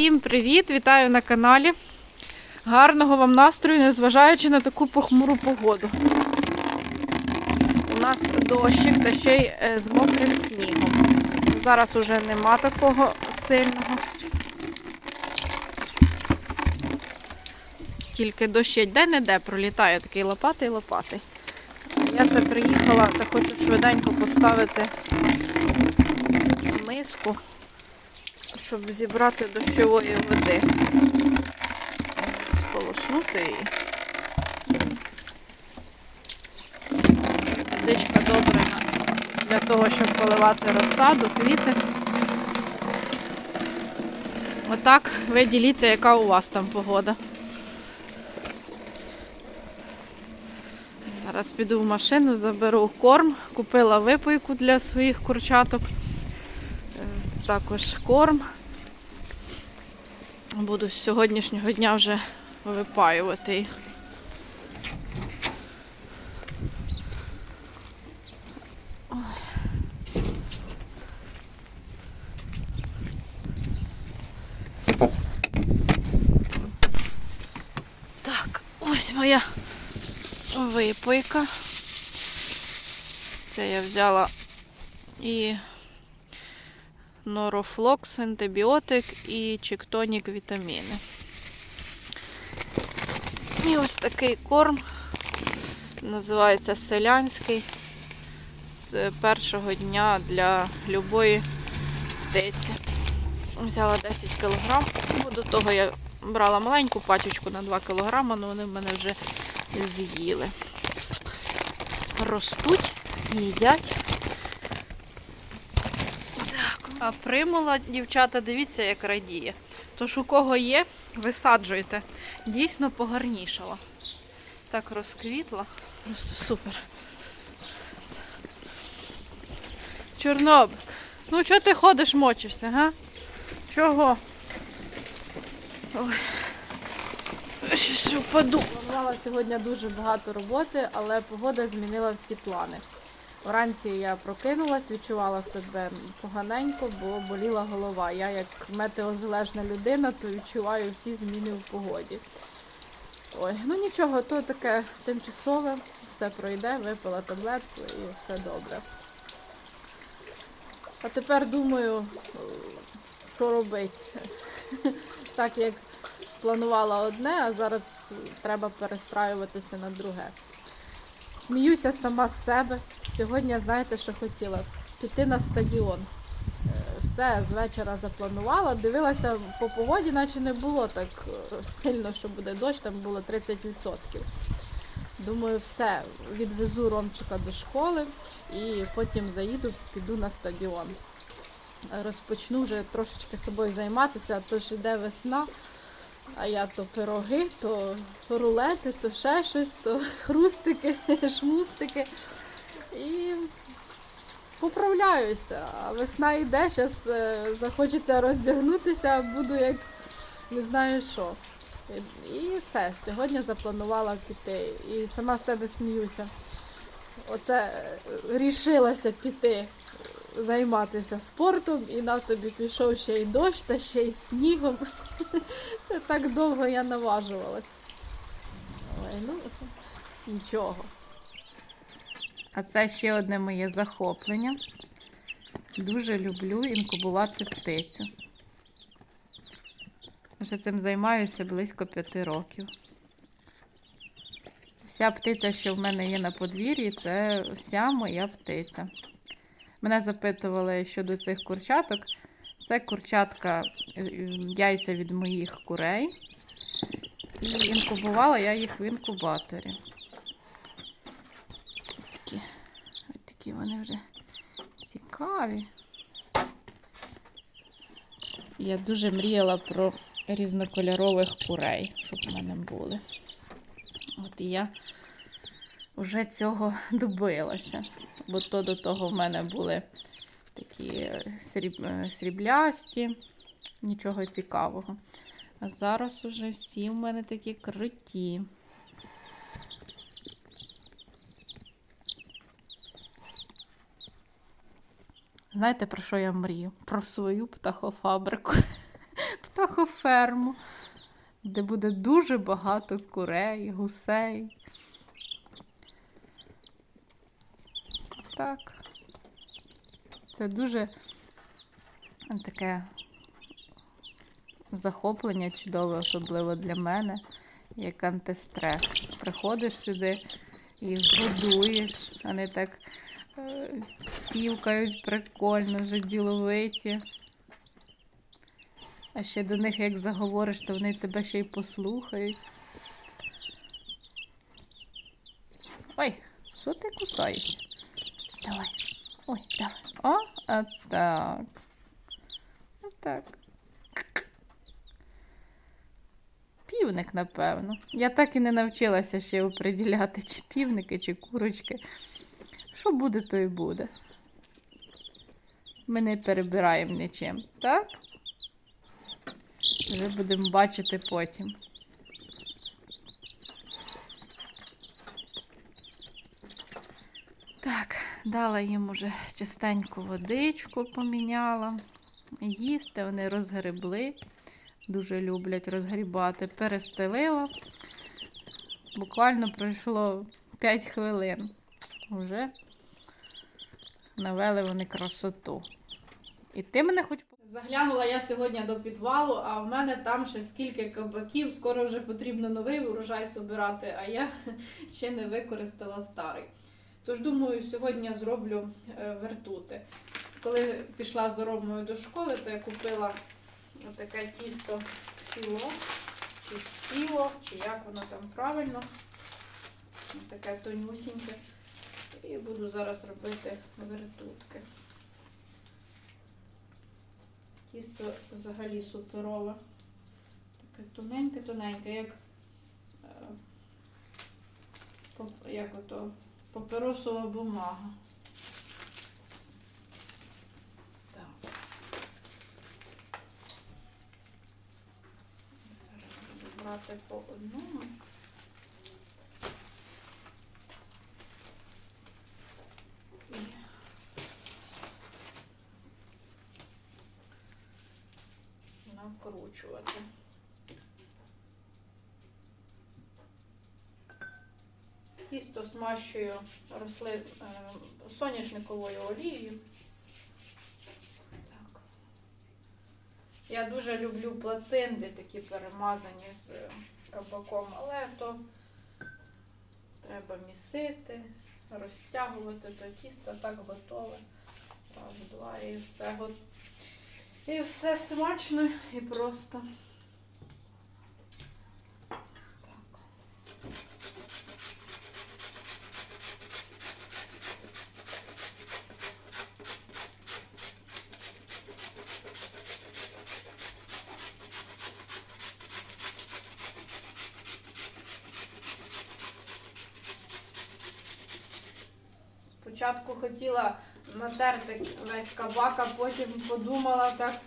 Всім привіт! Вітаю на каналі. Гарного вам настрою, незважаючи на таку похмуру погоду. У нас дощик та ще й е, з мокрим снігом. Зараз уже нема такого сильного. Тільки дощить де-не-де пролітає такий лопатий лопатий. Я це приїхала та хочу швиденько поставити миску щоб зібрати дощової води. Сполоснути її. Водичка добре для того, щоб поливати розсаду, квіти. Отак ви діліться, яка у вас там погода. Зараз піду в машину, заберу корм, купила випойку для своїх курчаток також корм. Буду з сьогоднішнього дня вже випаювати. Так, ось моя випойка. Це я взяла і норофлокс, антибіотик і чектонік вітаміни. І ось такий корм. Називається селянський. З першого дня для любої птиці. Взяла 10 кг. Ну, До того я брала маленьку пачечку на 2 кг, але вони в мене вже з'їли. Ростуть, їдять. А примула, дівчата, дивіться, як радіє. Тож у кого є, висаджуйте. Дійсно погарнішала. Так розквітла. Просто супер. Чорнобик. Ну чого ти ходиш, мочишся, га? Чого? Ой. Щось впаду. Планувала сьогодні дуже багато роботи, але погода змінила всі плани. Вранці я прокинулась, відчувала себе поганенько, бо боліла голова. Я як метеозалежна людина, то відчуваю всі зміни в погоді. Ой, ну нічого, то таке тимчасове, все пройде, випила таблетку і все добре. А тепер думаю, що робити. Так як планувала одне, а зараз треба перестраюватися на друге. Сміюся сама з себе. Сьогодні, знаєте, що хотіла? Піти на стадіон. Е, Все з вечора запланувала. Дивилася по погоді, наче не було так е, сильно, що буде дощ, там було 30%. Думаю, все, відвезу Ромчика до школи і потім заїду, піду на стадіон. Розпочну вже трошечки собою займатися, тож йде весна. А я то пироги, то рулети, то ще щось, то хрустики, шмустики. І поправляюся. А весна йде, зараз захочеться роздягнутися, буду як не знаю що. І все, сьогодні запланувала піти. І сама себе сміюся. Оце е, рішилася піти займатися спортом, і на тобі пішов ще й дощ, та ще й снігом. Це так довго я наважувалась. Але ну, нічого. А це ще одне моє захоплення. Дуже люблю інкубувати птицю. Вже цим займаюся близько п'яти років. Вся птиця, що в мене є на подвір'ї, це вся моя птиця. Мене запитували щодо цих курчаток. Це курчатка е, яйця від моїх курей. І інкубувала я їх в інкубаторі. Такі, ось такі вони вже цікаві. Я дуже мріяла про різнокольорових курей, щоб в мене були. От і я вже цього добилася. Бо то до того в мене були такі сріб... е, сріблясті, нічого цікавого. А зараз уже всі в мене такі круті. Знаєте, про що я мрію? Про свою птахофабрику. птахоферму, де буде дуже багато курей, гусей. Так. Це дуже таке захоплення чудове, особливо для мене, як антистрес. Приходиш сюди і годуєш, вони так е, фівкають прикольно, вже діловиті. А ще до них як заговориш, то вони тебе ще й послухають. Ой, що ти кусаєшся? Давай. Ой, давай. О, а так. А так. Півник, напевно. Я так і не навчилася ще оприділяти, чи півники, чи курочки. Що буде, то і буде. Ми не перебираємо нічим, так? Вже будемо бачити потім. Так, дала їм уже чистеньку водичку поміняла. Їсти вони розгребли. Дуже люблять розгрібати. Перестелила. Буквально пройшло 5 хвилин. Вже навели вони красоту. І ти мене хоч Заглянула я сьогодні до підвалу, а в мене там ще скільки кабаків, скоро вже потрібно новий урожай собирати, а я ще не використала старий. Тож думаю, сьогодні зроблю е, вертути. Коли пішла з Ромою до школи, то я купила таке тісто філо, чи філо, чи як воно там правильно. Таке тонюсіньке. І буду зараз робити вертутки. Тісто взагалі суперове. Таке тоненьке-тоненьке, як, е, як ото паперосова бумага. Зараз буду брати по одному. Накручувати. Тісто смащую росли е, соняшниковою олією. Так. Я дуже люблю плацинди, такі перемазані з е, кабаком, але то треба місити, розтягувати то тісто, так готове. Раз, два і все. І все смачно і просто. Так. Спочатку хотіла натерти весь кабак, а потім подумала так,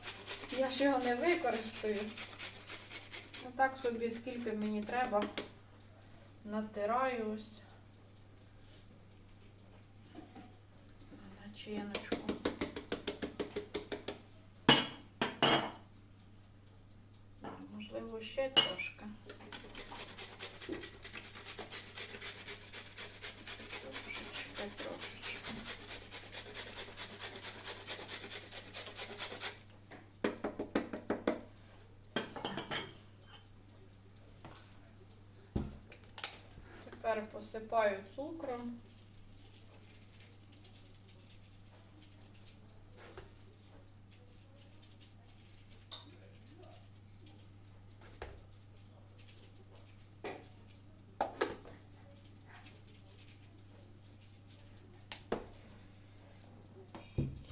я ж його не використаю. Ну так собі, скільки мені треба, натираю ось. Начиночку. Можливо, ще трошки. Трошечки, трошечки. Все. Тепер посипаю цукром.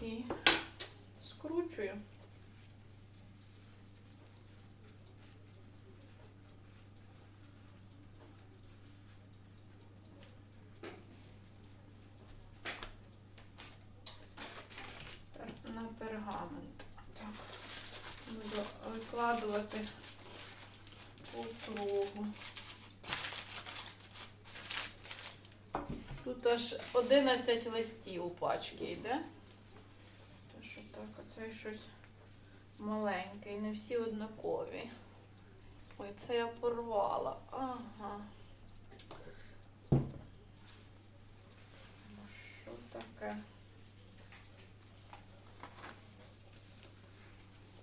І скручую. Тепер Так. Буду викладувати по. Тут аж 11 листів у пачки йде. То що так, оце щось маленький, не всі однакові. Ой, це я порвала. Ага. Ну що таке?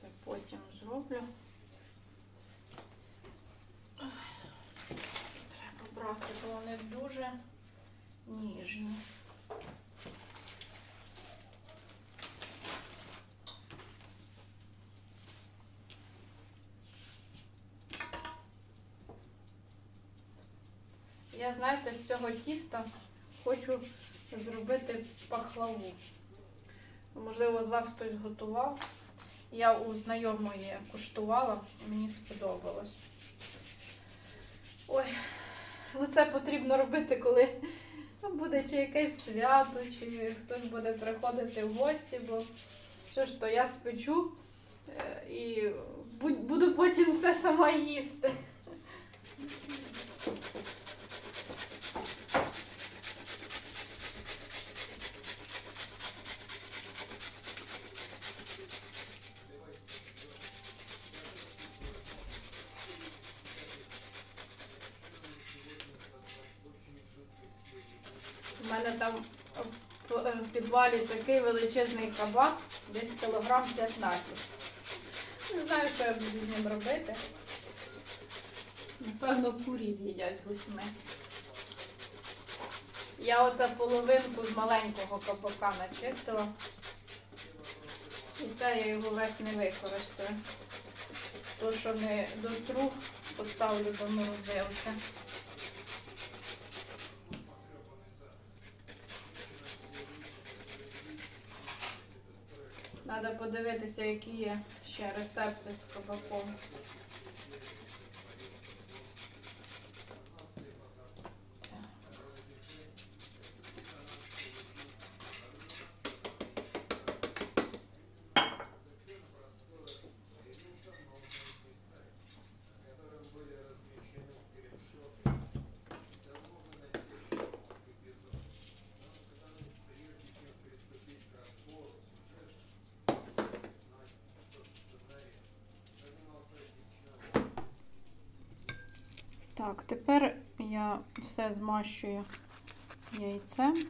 Це Ой, Треба брати, бо вони дуже ніжні. Я, знаєте, з цього тіста хочу зробити пахлаву. Можливо, з вас хтось готував. Я у знайомої куштувала, і мені сподобалось. Ой, ну це потрібно робити, коли буде чи якесь свято, чи хтось буде приходити в гості, бо що ж то я спечу е, і буду потім все сама їсти. У мене там в, в такий величезний кабак, десь кілограм 15. Не знаю, що я буду з ним робити. Напевно, курі з'їдять гусьми. Я оце половинку з маленького кабака начистила. І це я його весь не використаю. То, що не дотру, поставлю до морозилки. Треба подивитися, які є ще рецепти з кабаком. Так, тепер я все змащую яйцем.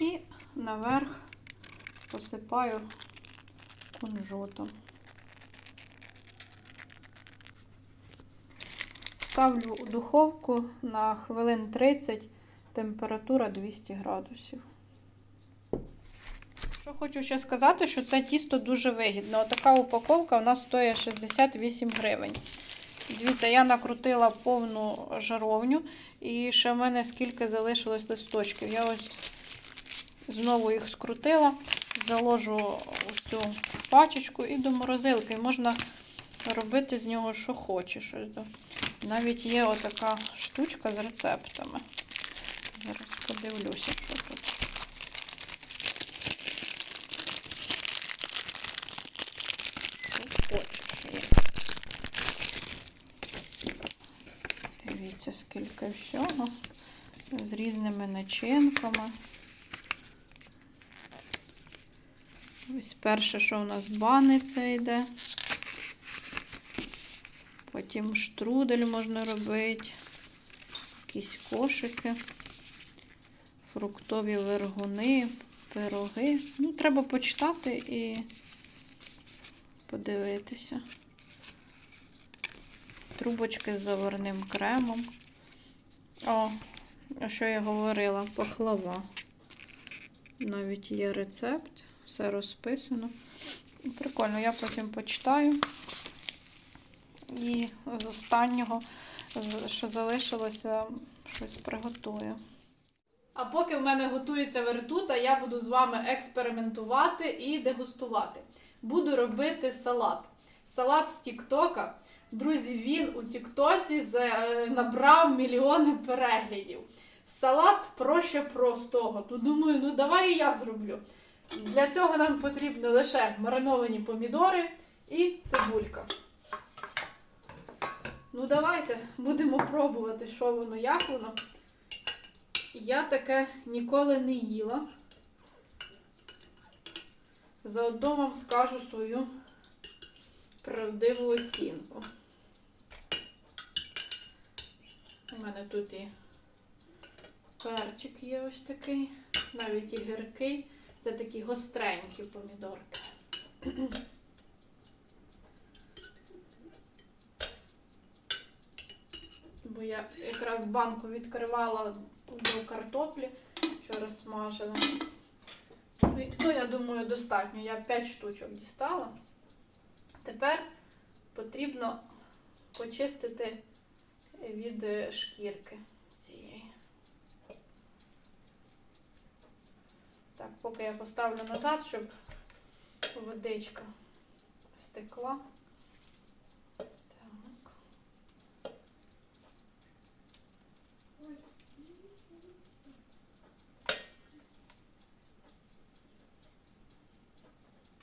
І наверх посипаю кунжутом. Ставлю у духовку на хвилин 30, температура 200 градусів. Що хочу ще сказати, що це тісто дуже вигідно. Отака упаковка у нас стоїть 68 гривень. Дивіться, я накрутила повну жаровню, і ще в мене скільки залишилось листочків. Я ось знову їх скрутила, заложу в цю пачечку і до морозилки. Можна робити з нього, що хочеш. Навіть є отака штучка з рецептами. Зараз подивлюся, що тут. Дивіться, скільки всього. З різними начинками. Ось перше, що у нас баниця йде. Потім штрудель можна робити. Якісь кошики, фруктові вергуни, пироги. Ну, треба почитати і подивитися. Трубочки з заварним кремом. О, що я говорила? Пахлава. Навіть є рецепт, все розписано. Прикольно, я потім почитаю І з останнього, що залишилося, щось приготую. А поки в мене готується вертута, я буду з вами експериментувати і дегустувати. Буду робити салат. Салат з Тіктока. Друзі, він у Тіктоці е, набрав мільйони переглядів. Салат проще простого. Ну думаю, ну давай і я зроблю. Для цього нам потрібно лише мариновані помідори і цибулька. Ну давайте будемо пробувати, що воно, як воно. Я таке ніколи не їла. Заодно вам скажу свою правдиву оцінку. У мене тут і перчик є ось такий, навіть і гіркий. Це такі гостренькі помідорки. Бо я якраз банку відкривала до картоплі, вчора смажила. Ну, Ну, я думаю, достатньо. Я 5 штучок дістала. Тепер потрібно почистити від е, шкірки Так, поки я поставлю назад, щоб водичка стекла. Так.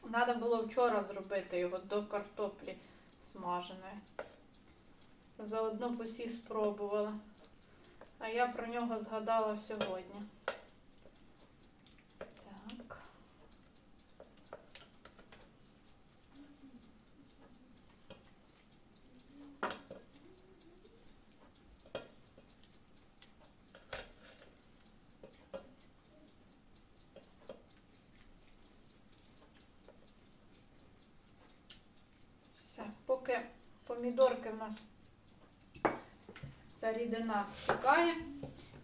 Надо було вчора зробити його до картоплі смаженої. Заодно б усі спробували. А я про нього згадала сьогодні. Так. Все, поки помідорки в нас ця рідина стікає,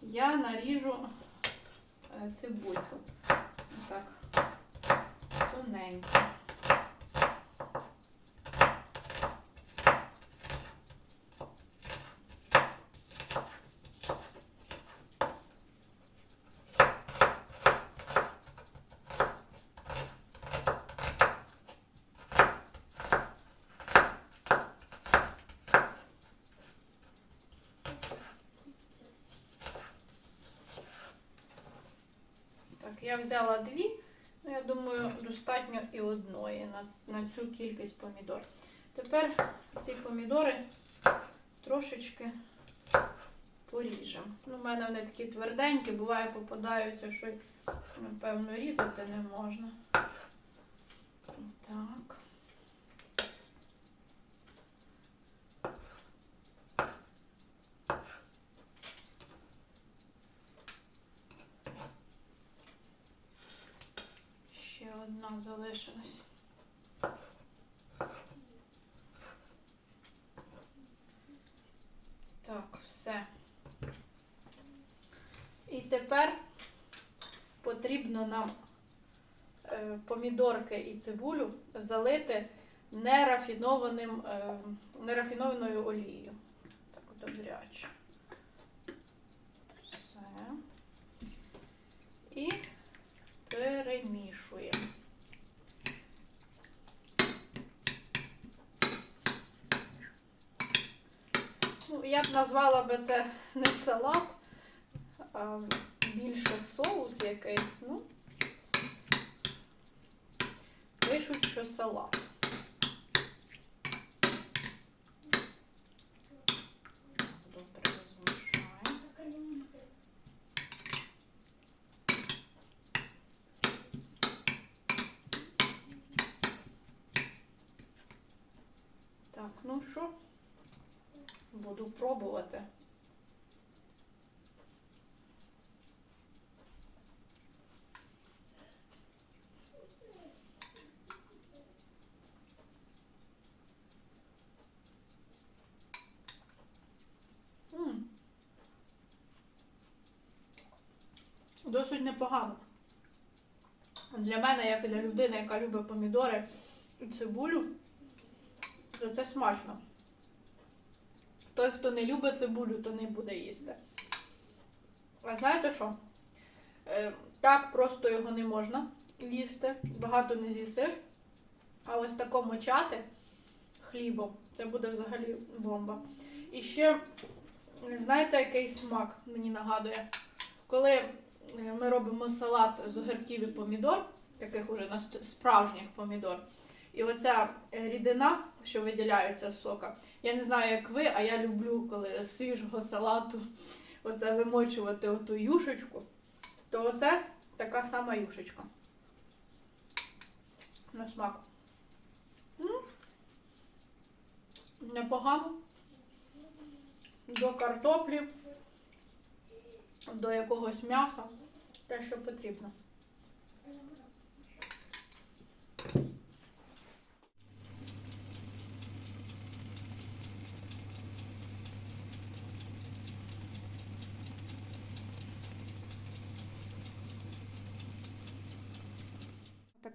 я наріжу е, цибульку. Так, тоненько. Так, я взяла дві, ну я думаю, достатньо і одної на, на цю кількість помідор. Тепер ці помідори трошечки поріжемо. Ну, у мене вони такі тверденькі, буває попадаються, що, напевно, різати не можна. Так. Так, все. І тепер потрібно нам е, помідорки і цибулю залити нерафінованим, е, нерафінованою олією. Так, добряче. Все. І перемішуємо. Ну, я б назвала би це не салат, а більше соус якийсь. Ну, пишуть, що салат. Добре розмішаємо. Так, ну що, буду пробувати. Досить непогано. Для мене, як і для людини, яка любить помідори і цибулю, то це смачно. Той, хто не любить цибулю, то не буде їсти. А знаєте що? Е, так просто його не можна їсти, багато не з'їсиш. А ось тако мочати хлібом, це буде взагалі бомба. І ще, знаєте, який смак мені нагадує? Коли е, ми робимо салат з огірків і помідор, таких уже справжніх помідор, і оця е, рідина, що виділяється з сока, я не знаю, як ви, а я люблю, коли з свіжого салату оце вимочувати оту юшечку, то оце така сама юшечка. На смак. Непогано. До картоплі, до якогось м'яса, те, що потрібно.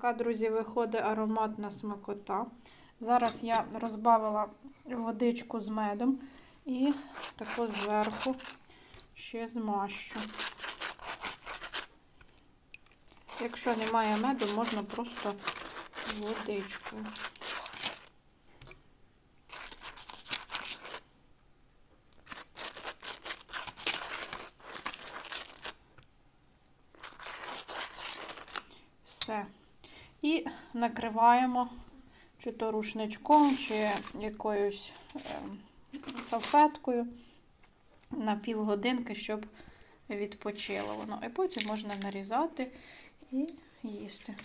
Така, друзі, виходить ароматна смакота. Зараз я розбавила водичку з медом і таку зверху ще змащу. Якщо немає меду, можна просто водичкою. Все. І накриваємо чи то рушничком, чи якоюсь ем, салфеткою на півгодинки, щоб відпочило воно. І потім можна нарізати і їсти.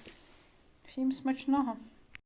Всім смачного!